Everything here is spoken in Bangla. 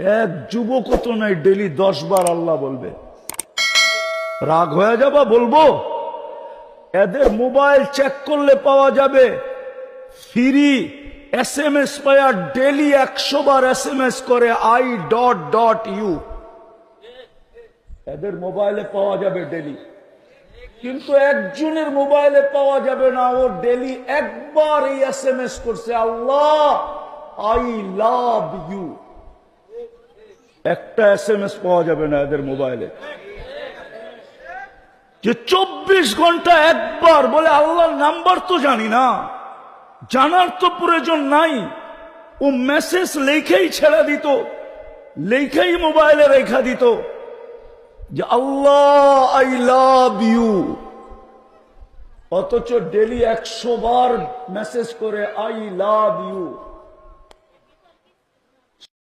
এক যুবকও তো নাই, ডেলি দশ বার আল্লাহ বলবে। রাগ হয়ে যাবা বলব? এদের মোবাইল চেক করলে পাওয়া যাবে। ফ্রি এস এম এস পায়া ডেলি একশো বার এস এম এস করে আই ডট ডট ইউ। এদের মোবাইলে পাওয়া যাবে ডেলি। কিন্তু একজনের মোবাইলে পাওয়া যাবে না, ও ডেলি একবার এই এস এম এস করছে, আল্লাহ, আই লাভ ইউ। একটা এস এম এস পাওয়া যাবে না এদের মোবাইলে। যে চব্বিশ ঘণ্টা একবার বলে আল্লাহর নাম্বার তো জানি না, জানার তো প্রয়োজন নাই। ও মেসেজ লেখেই ছেড়ে দিত, লেখেই মোবাইলে রেখা দিত যে আল্লাহ আই লাভ ইউ অথচ ডেলি একশো বার মেসেজ করে আই লাভ ইউ